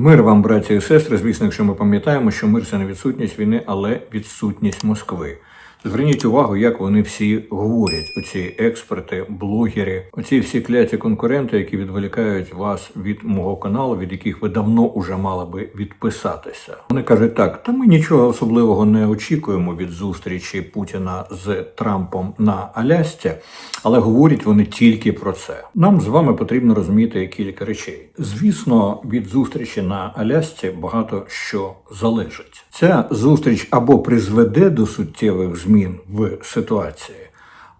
Мир вам, браті і сестри. Звісно, якщо ми пам'ятаємо, що мир це не відсутність війни, але відсутність Москви. Зверніть увагу, як вони всі говорять, оці експерти, блогери, оці всі кляті конкуренти, які відволікають вас від мого каналу, від яких ви давно уже мали би відписатися. Вони кажуть так: та ми нічого особливого не очікуємо від зустрічі Путіна з Трампом на Алясці, але говорять вони тільки про це. Нам з вами потрібно розуміти кілька речей. Звісно, від зустрічі на Алясці багато що залежить. Ця зустріч або призведе до суттєвих змін в ситуації,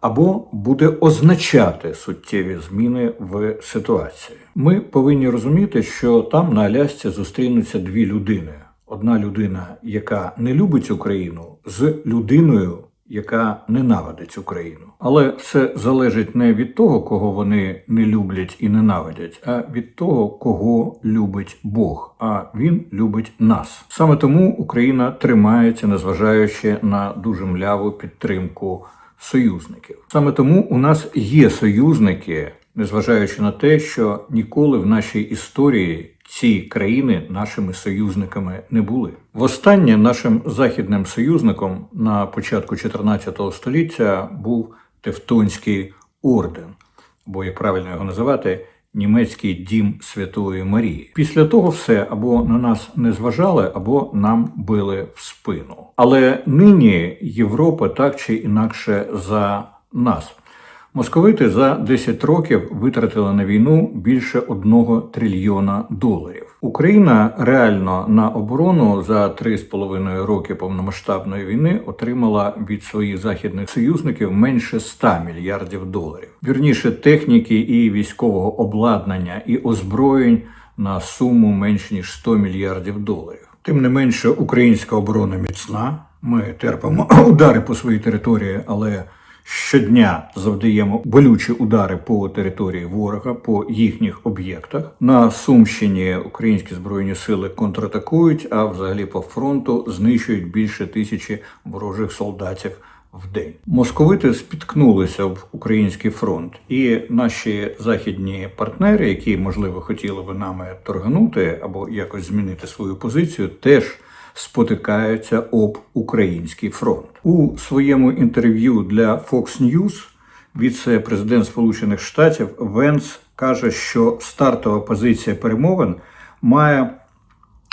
або буде означати суттєві зміни в ситуації. Ми повинні розуміти, що там на Алясці зустрінуться дві людини: одна людина, яка не любить Україну, з людиною, яка ненавидить Україну. Але все залежить не від того, кого вони не люблять і ненавидять, а від того, кого любить Бог. А він любить нас. Саме тому Україна тримається, незважаючи на дуже мляву підтримку союзників. Саме тому у нас є союзники, незважаючи на те, що ніколи в нашій історії ці країни нашими союзниками не були. Востаннє нашим західним союзником на початку 14 століття був Тевтонський орден, або як правильно його називати. Німецький дім Святої Марії. Після того все або на нас не зважали, або нам били в спину. Але нині Європа так чи інакше за нас. Московити за 10 років витратили на війну більше 1 трильйона доларів. Україна реально на оборону за 3,5 роки повномасштабної війни отримала від своїх західних союзників менше 100 мільярдів доларів. Вірніше техніки і військового обладнання і озброєнь на суму менше ніж 100 мільярдів доларів. Тим не менше, українська оборона міцна. Ми терпимо удари по своїй території, але щодня завдаємо болючі удари по території ворога, по їхніх об'єктах. На Сумщині українські збройні сили контратакують, а взагалі по фронту знищують більше тисячі ворожих солдатів. В день московити спіткнулися в український фронт, і наші західні партнери, які можливо хотіли би нами торганути або якось змінити свою позицію, теж спотикаються об український фронт у своєму інтерв'ю для Fox News віце-президент Сполучених Штатів Венс каже, що стартова позиція перемовин має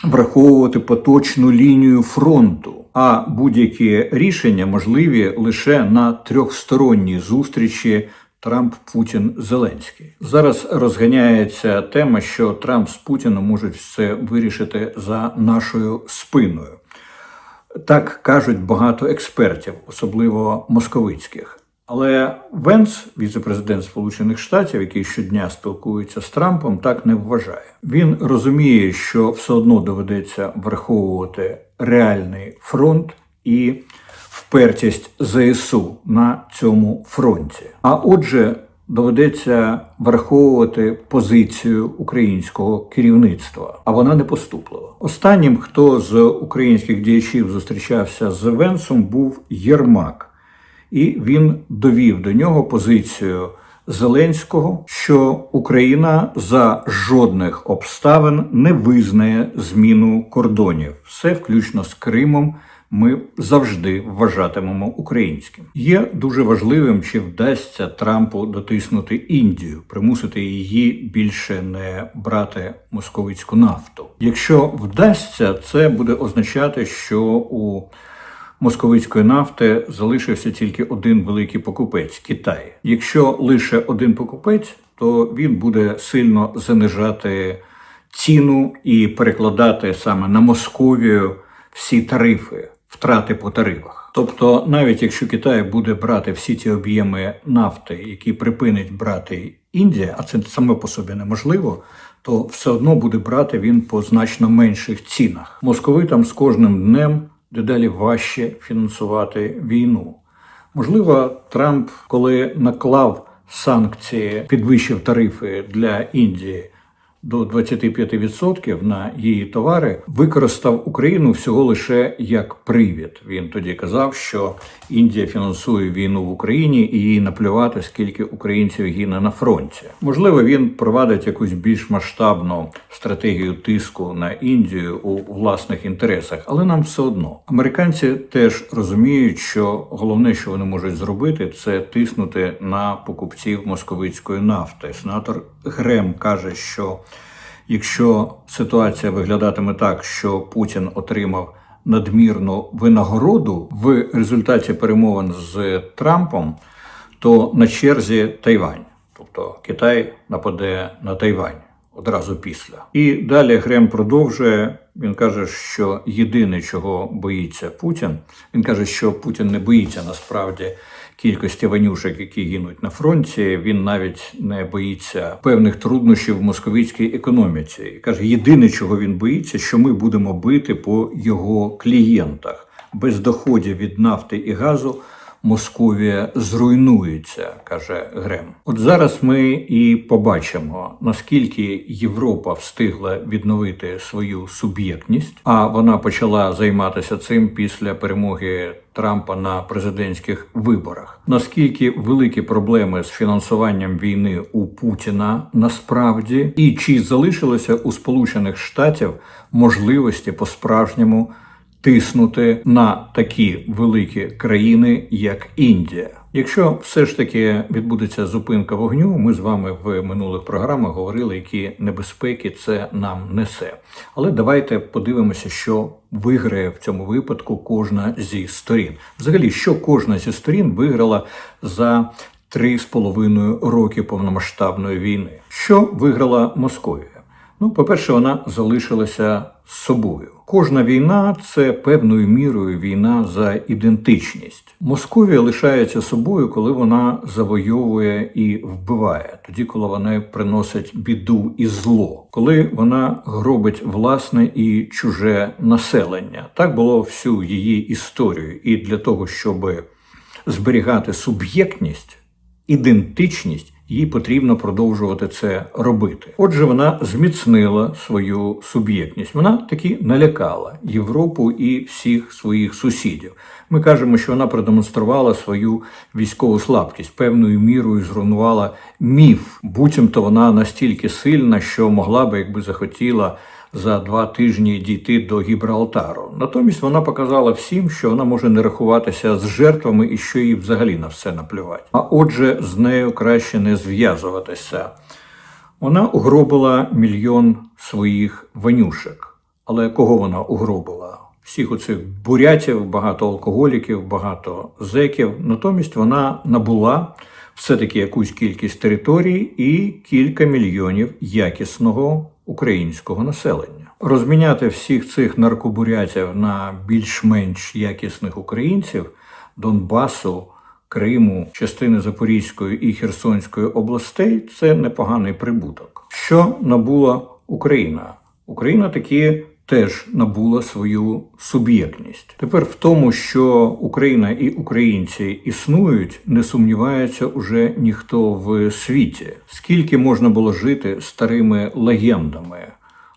враховувати поточну лінію фронту, а будь-які рішення можливі лише на трьохсторонній зустрічі. Трамп, Путін, Зеленський зараз розганяється тема, що Трамп з Путіном можуть все вирішити за нашою спиною. Так кажуть багато експертів, особливо московицьких. Але Венс, віце-президент Сполучених Штатів, який щодня спілкується з Трампом, так не вважає. Він розуміє, що все одно доведеться враховувати реальний фронт і впертість ЗСУ на цьому фронті. А отже, доведеться враховувати позицію українського керівництва, а вона не поступлива. Останнім, хто з українських діячів зустрічався з Венсом, був Єрмак, і він довів до нього позицію. Зеленського, що Україна за жодних обставин не визнає зміну кордонів, все включно з Кримом. Ми завжди вважатимемо українським. Є дуже важливим, чи вдасться Трампу дотиснути Індію, примусити її більше не брати московицьку нафту. Якщо вдасться, це буде означати, що у московицької нафти залишився тільки один великий покупець Китай. Якщо лише один покупець, то він буде сильно занижати ціну і перекладати саме на Московію всі тарифи, втрати по тарифах. Тобто, навіть якщо Китай буде брати всі ті об'єми нафти, які припинить брати Індія, а це саме по собі неможливо, то все одно буде брати він по значно менших цінах. Московитам з кожним днем дедалі важче фінансувати війну. Можливо, Трамп, коли наклав санкції, підвищив тарифи для Індії, до 25% на її товари, використав Україну всього лише як привід. Він тоді казав, що Індія фінансує війну в Україні і їй наплювати, скільки українців гине на фронті. Можливо, він провадить якусь більш масштабну стратегію тиску на Індію у власних інтересах, але нам все одно. Американці теж розуміють, що головне, що вони можуть зробити, це тиснути на покупців московицької нафти. Сенатор Грем каже, що якщо ситуація виглядатиме так, що Путін отримав надмірну винагороду в результаті перемовин з Трампом, то на черзі Тайвань, тобто Китай нападе на Тайвань одразу після. І далі Грем продовжує. Він каже, що єдине, чого боїться Путін, він каже, що Путін не боїться насправді кількості ванюшек, які гинуть на фронті. Він навіть не боїться певних труднощів в московській економіці. І каже, єдине, чого він боїться, що ми будемо бити по його клієнтах без доходів від нафти і газу. Московія зруйнується, каже Грем. От зараз ми і побачимо, наскільки Європа встигла відновити свою суб'єктність, а вона почала займатися цим після перемоги Трампа на президентських виборах. Наскільки великі проблеми з фінансуванням війни у Путіна насправді, і чи залишилося у Сполучених Штатів можливості по справжньому тиснути на такі великі країни, як Індія. Якщо все ж таки відбудеться зупинка вогню, ми з вами в минулих програмах говорили, які небезпеки це нам несе. Але давайте подивимося, що виграє в цьому випадку кожна зі сторін. Взагалі, що кожна зі сторін виграла за три з половиною роки повномасштабної війни. Що виграла Московія? Ну, по-перше, вона залишилася собою. Кожна війна це певною мірою війна за ідентичність. Московія лишається собою, коли вона завойовує і вбиває, тоді, коли вона приносить біду і зло, коли вона гробить власне і чуже населення. Так було всю її історію. І для того, щоб зберігати суб'єктність, ідентичність їй потрібно продовжувати це робити. Отже, вона зміцнила свою суб'єктність. Вона таки налякала Європу і всіх своїх сусідів. Ми кажемо, що вона продемонструвала свою військову слабкість, певною мірою зруйнувала міф. Буцімто вона настільки сильна, що могла би, якби захотіла. За два тижні дійти до Гібралтару. Натомість вона показала всім, що вона може не рахуватися з жертвами і що їй взагалі на все наплювати. А отже, з нею краще не зв'язуватися. Вона угробила мільйон своїх ванюшек. Але кого вона угробила? Всіх оцих бурятів, багато алкоголіків, багато зеків. Натомість вона набула все-таки якусь кількість територій і кілька мільйонів якісного українського населення. Розміняти всіх цих наркобурятів на більш-менш якісних українців Донбасу, Криму, частини Запорізької і Херсонської областей це непоганий прибуток. Що набула Україна? Україна таки теж набула свою суб'єктність. Тепер в тому, що Україна і українці існують, не сумнівається уже ніхто в світі. Скільки можна було жити старими легендами,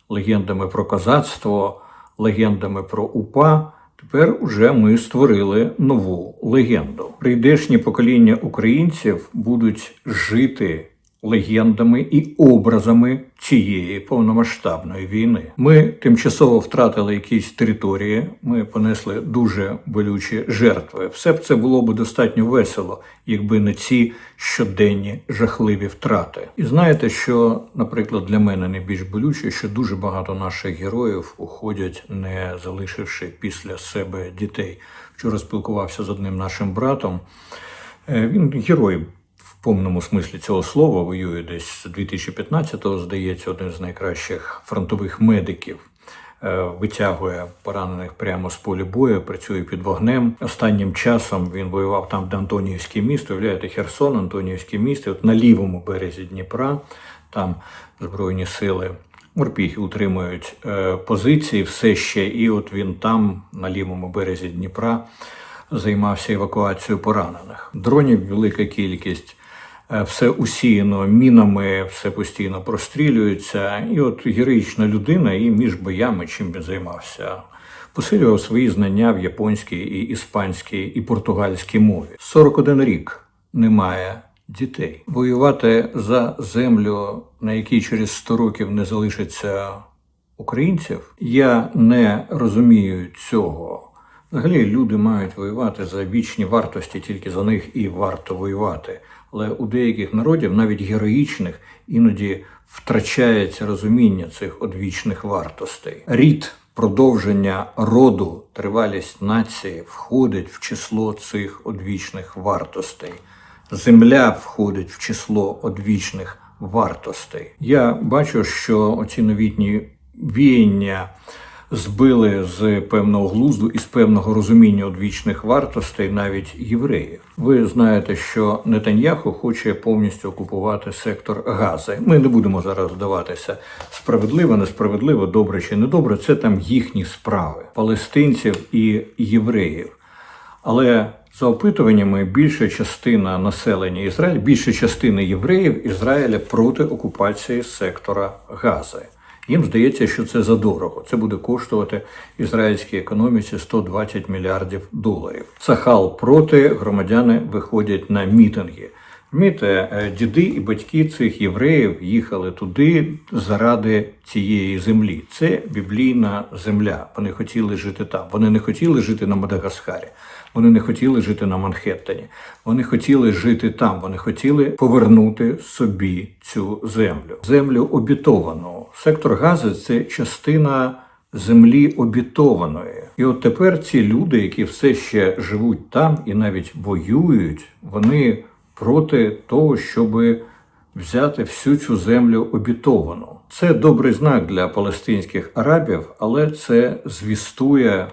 легендами про козацтво, легендами про упа. Тепер уже ми створили нову легенду. Прийдешні покоління українців будуть жити легендами і образами цієї повномасштабної війни. Ми тимчасово втратили якісь території, ми понесли дуже болючі жертви. Все б це було б достатньо весело, якби не ці щоденні жахливі втрати. І знаєте, що, наприклад, для мене найбільш болюче, що дуже багато наших героїв уходять, не залишивши після себе дітей. Вчора спілкувався з одним нашим братом. Е, Він герой повному смислі цього слова воює десь з 2015-го, здається, один з найкращих фронтових медиків. Е, Витягує поранених прямо з полі бою, працює під вогнем. Останнім часом він воював там, де Антонівське місто, уявляєте, Херсон, Антонівське місто, от на лівому березі Дніпра, там Збройні сили морпіхи утримують е, позиції все ще. І от він там, на лівому березі Дніпра, займався евакуацією поранених. Дронів велика кількість. Е, все усіяно мінами, все постійно прострілюється. І от героїчна людина і між боями чим він займався. Посилював свої знання в японській, і іспанській, і португальській мові. 41 рік немає дітей. Воювати за землю, на якій через 100 років не залишиться українців, я не розумію цього. Взагалі люди мають воювати за вічні вартості, тільки за них і варто воювати. Але у деяких народів, навіть героїчних, іноді втрачається розуміння цих одвічних вартостей. Рід продовження роду, тривалість нації входить в число цих одвічних вартостей. Земля входить в число одвічних вартостей. Я бачу, що оці новітні віяння збили з певного глузду і з певного розуміння одвічних вартостей навіть євреїв. Ви знаєте, що Нетаньяху хоче повністю окупувати сектор Гази. Ми не будемо зараз вдаватися справедливо, несправедливо, добре чи недобре. Це там їхні справи палестинців і євреїв. Але за опитуваннями більша частина населення Ізраїля, більша частина євреїв Ізраїля проти окупації сектора Гази. Їм здається, що це задорого. Це буде коштувати ізраїльській економіці 120 мільярдів доларів. Цахал проти громадяни виходять на мітинги. Розумієте, е, діди і батьки цих євреїв їхали туди заради цієї землі. Це біблійна земля. Вони хотіли жити там. Вони не хотіли жити на Мадагаскарі. Вони не хотіли жити на Манхеттені. Вони хотіли жити там. Вони хотіли повернути собі цю землю. Землю обітовану. Сектор Гази це частина землі обітованої. І от тепер ці люди, які все ще живуть там і навіть воюють, вони проти того, щоб взяти всю цю землю обітовану. Це добрий знак для палестинських арабів, але це звістує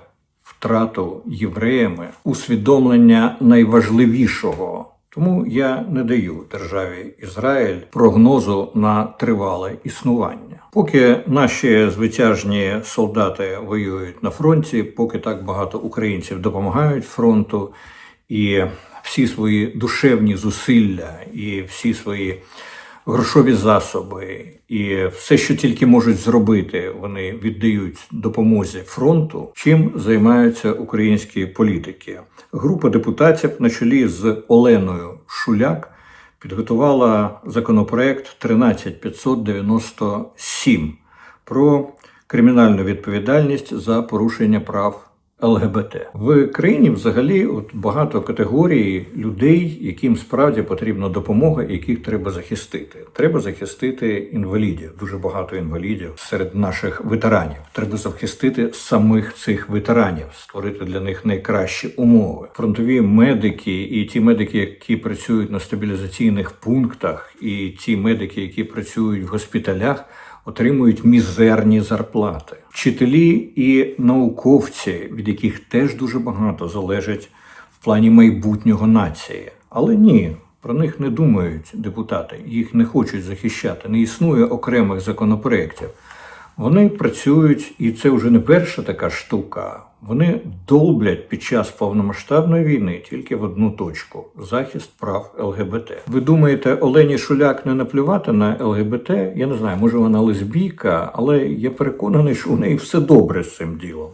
втрату євреями усвідомлення найважливішого. Тому я не даю державі Ізраїль прогнозу на тривале існування. Поки наші звитяжні солдати воюють на фронті, поки так багато українців допомагають фронту, і всі свої душевні зусилля, і всі свої грошові засоби, і все, що тільки можуть зробити, вони віддають допомозі фронту. Чим займаються українські політики? Група депутатів на чолі з Оленою Шуляк підготувала законопроект 13597 про кримінальну відповідальність за порушення прав ЛГБТ в країні взагалі от багато категорій людей, яким справді потрібна допомога, яких треба захистити. Треба захистити інвалідів. Дуже багато інвалідів серед наших ветеранів. Треба захистити самих цих ветеранів, створити для них найкращі умови. Фронтові медики і ті медики, які працюють на стабілізаційних пунктах, і ті медики, які працюють в госпіталях отримують мізерні зарплати. Вчителі і науковці, від яких теж дуже багато залежить в плані майбутнього нації. Але ні, про них не думають депутати, їх не хочуть захищати. Не існує окремих законопроєктів. Вони працюють, і це вже не перша така штука. Вони долблять під час повномасштабної війни тільки в одну точку захист прав ЛГБТ. Ви думаєте, Олені Шуляк не наплювати на ЛГБТ? Я не знаю, може вона лесбійка, але я переконаний, що у неї все добре з цим ділом.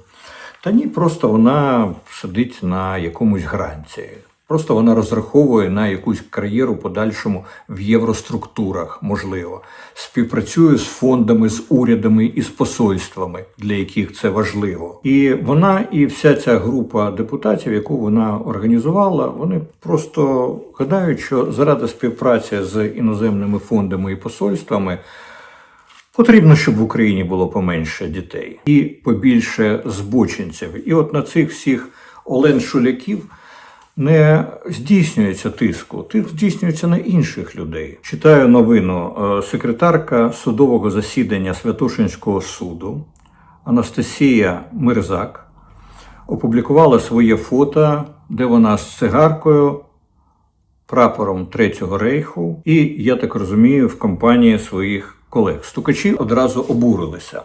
Та ні, просто вона сидить на якомусь гранці. Просто вона розраховує на якусь кар'єру подальшому в євроструктурах, можливо, співпрацює з фондами, з урядами і з посольствами, для яких це важливо. І вона, і вся ця група депутатів, яку вона організувала, вони просто гадають, що заради співпраці з іноземними фондами і посольствами. Потрібно, щоб в Україні було поменше дітей і побільше збочинців. І от на цих всіх Олен Шуляків не здійснюється тиску, тиск здійснюється на інших людей. Читаю новину. Е, Секретарка судового засідання Святошинського суду Анастасія Мирзак опублікувала своє фото, де вона з цигаркою, прапором Третього рейху, і я так розумію, в компанії своїх колег. Стукачі одразу обурилися.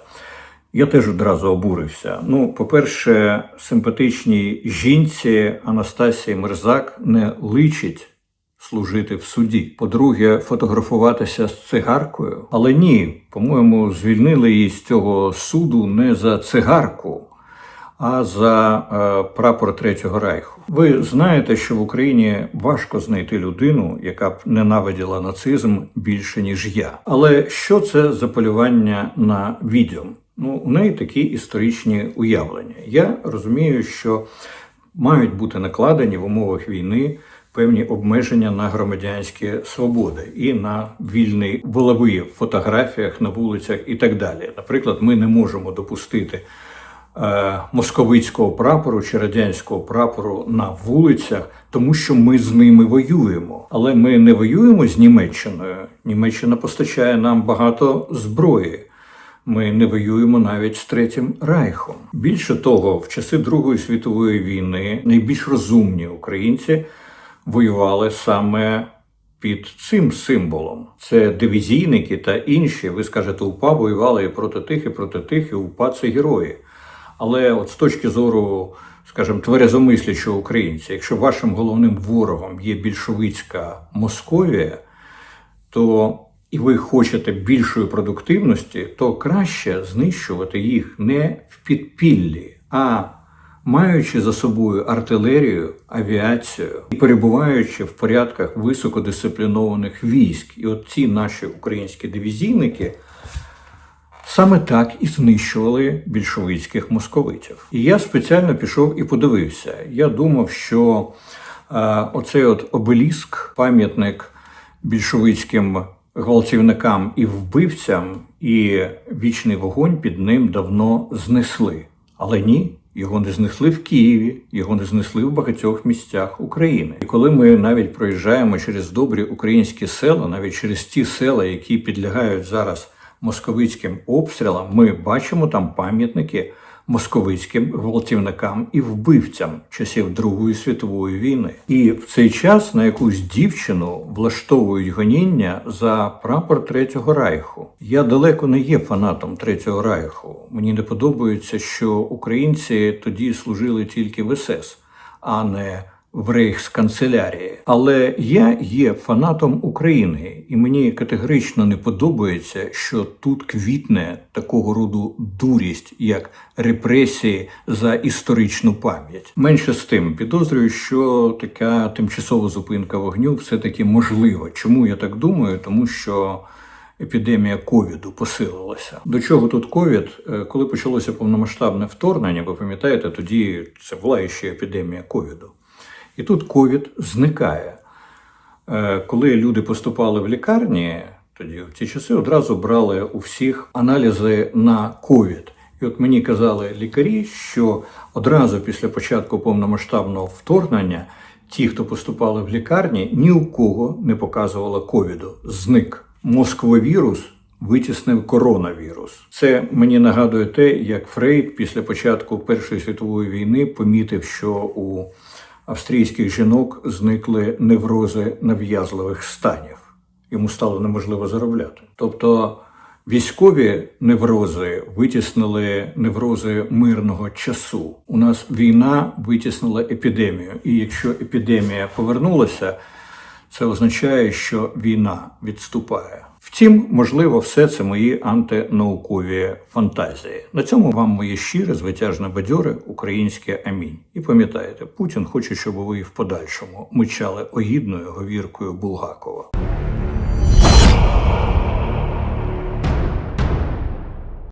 Я теж одразу обурився. Ну, по-перше, симпатичній жінці Анастасії Мерзак не личить служити в суді. По-друге, фотографуватися з цигаркою. Але ні, по-моєму, звільнили її з цього суду не за цигарку, а за е, прапор Третього Райху. Ви знаєте, що в Україні важко знайти людину, яка б ненавиділа нацизм більше ніж я. Але що це за полювання на відьом? Ну, у неї такі історичні уявлення. Я розумію, що мають бути накладені в умовах війни певні обмеження на громадянські свободи і на вільний воловий в фотографіях на вулицях і так далі. Наприклад, ми не можемо допустити е, московицького прапору чи радянського прапору на вулицях, тому що ми з ними воюємо. Але ми не воюємо з Німеччиною. Німеччина постачає нам багато зброї. Ми не воюємо навіть з Третім Райхом. Більше того, в часи Другої світової війни найбільш розумні українці воювали саме під цим символом. Це дивізійники та інші. Ви скажете, УПА воювали і проти тих, і проти тих, і УПА це герої. Але от з точки зору, скажімо, тверезомислячого українця, якщо вашим головним ворогом є більшовицька Московія, то і ви хочете більшої продуктивності, то краще знищувати їх не в підпіллі, а маючи за собою артилерію, авіацію і перебуваючи в порядках високодисциплінованих військ. І от ці наші українські дивізійники саме так і знищували більшовицьких московитів. І я спеціально пішов і подивився. Я думав, що е, оцей от обеліск, пам'ятник більшовицьким гвалтівникам і вбивцям, і вічний вогонь під ним давно знесли. Але ні, його не знесли в Києві, його не знесли в багатьох місцях України. І коли ми навіть проїжджаємо через добрі українські села, навіть через ті села, які підлягають зараз московицьким обстрілам, ми бачимо там пам'ятники московицьким гвалтівникам і вбивцям часів Другої світової війни. І в цей час на якусь дівчину влаштовують гоніння за прапор Третього Райху. Я далеко не є фанатом Третього Райху. Мені не подобається, що українці тоді служили тільки в СС, а не в рейхсканцелярії. Але я є фанатом України, і мені категорично не подобається, що тут квітне такого роду дурість, як репресії за історичну пам'ять. Менше з тим підозрюю, що така тимчасова зупинка вогню все таки можлива. Чому я так думаю? Тому що. Епідемія ковіду посилилася. До чого тут ковід? Е, Коли почалося повномасштабне вторгнення, ви пам'ятаєте, тоді це була ще епідемія ковіду. І тут ковід зникає. Е, Коли люди поступали в лікарні, тоді в ці часи одразу брали у всіх аналізи на ковід. І от мені казали лікарі, що одразу після початку повномасштабного вторгнення ті, хто поступали в лікарні, ні у кого не показувало ковіду. Зник. Москвовірус витіснив коронавірус. Це мені нагадує те, як Фрейд після початку Першої світової війни помітив, що у австрійських жінок зникли неврози нав'язливих станів. Йому стало неможливо заробляти. Тобто військові неврози витіснили неврози мирного часу. У нас війна витіснила епідемію. І якщо епідемія повернулася, це означає, що війна відступає. Втім, можливо, все це мої антинаукові фантазії. На цьому вам моє щире, звитяжне бадьоре українське амінь. І пам'ятаєте, Путін хоче, щоб ви в подальшому мичали огідною говіркою Булгакова.